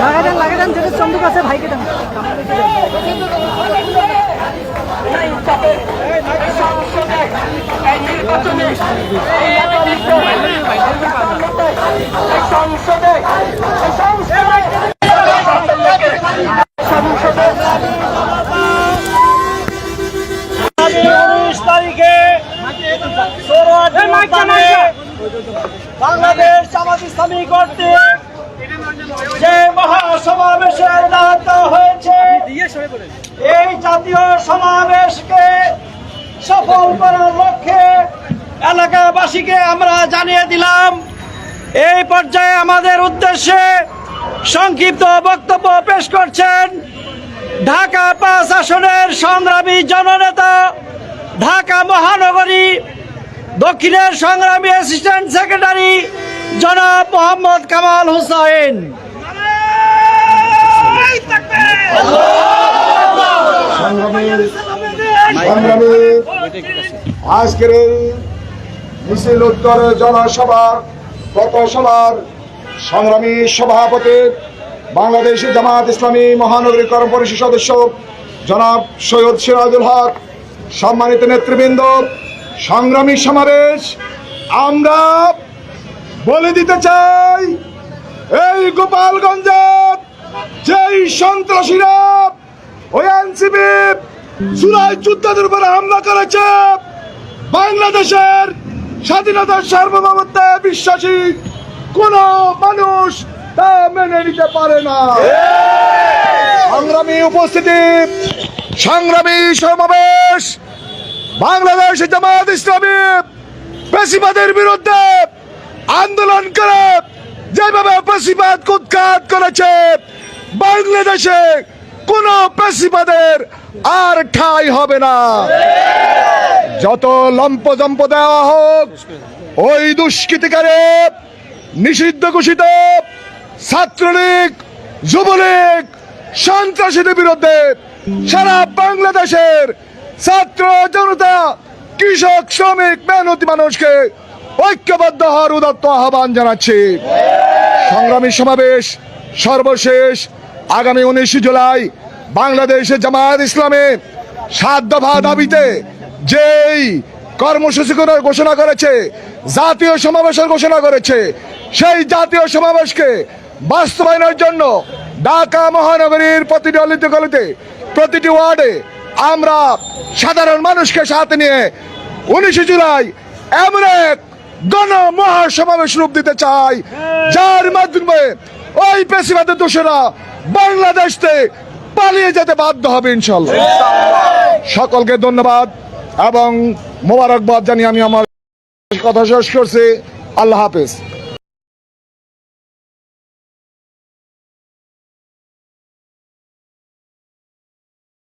লাগাই দেন লাগা দেন যেটা চন্দুক আছে ভাইকে দেন। সংসদে তারিখে বাংলাদেশ জামাত ইসলামী কর্তৃক যে মহাসমাবেশের দায়িত্ব হয়েছে, এই জাতীয় সমাবেশকে সফল করার লক্ষ্যে এলাকাবাসীকে আমরা জানিয়ে দিলাম, এই পর্যায়ে আমাদের উদ্দেশ্যে সংক্ষিপ্ত বক্তব্য পেশ করছেন ঢাকা পাঁচ আসনের সংগ্রামী জননেতা, ঢাকা মহানগরী দক্ষিণের সংগ্রামী অ্যাসিস্ট্যান্ট সেক্রেটারি জনাব মোহাম্মদ কামাল হুসাইন। আজকের এই মিছিল উত্তর জনসভার গত সভার সংগ্রামী সভাপতি বাংলাদেশ জামাত ইসলামী মহানগরী কর্ম পরিষদ সদস্য জনাব সৈয়দ সিরাজুল হক, সম্মানিত নেতৃবৃন্দ সংগ্রামী সমাবেশ, আমরা বলে দিতে চাই, এই গোপালগঞ্জ যেই সন্ত্রাসীরা ওই এনসিপি জুলাই যুদ্ধের উপরে হামলা করেছে, বাংলাদেশের স্বাধীনতার সার্বভৌমত্বে বিশ্বাসী কোন মানুষ তা মেনে নিতে পারে না। সংগ্রামী উপস্থিতি, সংগ্রামী সমাবেশ বাংলাদেশ জামাত ইসলামী পেশিবাদের বিরুদ্ধে আন্দোলন করে, যেভাবে পেশিবাদ উৎখাত করেছে, বাংলাদেশে কোন পেশিবাদের আর ঠাই হবে না। যত লম্প জম্প দেওয়া হোক, ওই দুষ্কৃতিকারে নিষিদ্ধ ঘোষিত ছাত্রলীগ, যুবলীগ, সন্ত্রাসীদের বিরুদ্ধে সারা বাংলাদেশের ছাত্র জনতা, কৃষক, শ্রমিক, মেহনতি মানুষকে ঐক্যবদ্ধ হওয়ার উদাত্ত আহ্বান জানাচ্ছি। সংগ্রামী সমাবেশ সর্বশেষ আগামী উনিশে জুলাই বাংলাদেশে জামায়াত ইসলামে সাত দফা দাবিতে যেই কর্মসূচি ঘোষণা করেছে, জাতীয় সমাবেশের ঘোষণা করেছে, সেই জাতীয় সমাবেশকে বাস্তবায়নের জন্য ঢাকা মহানগরীর প্রতিটি অলিতে গলিতে, প্রতিটি ওয়ার্ডে আমরা সাধারণ মানুষকে সাথে নিয়ে উনিশে জুলাই এমন এক গণ মহাসমাবেশ রূপ দিতে চাই, যার মাধ্যমে ওই পেশিবাদের দোষরা বাংলাদেশ থেকে পালিয়ে যেতে বাধ্য হবে ইনশাল্লাহ সকলকে ধন্যবাদ এবং মোবারকবাদ জানিয়ে আমি আমার কথা শেষ করছি। আল্লাহ হাফেজ।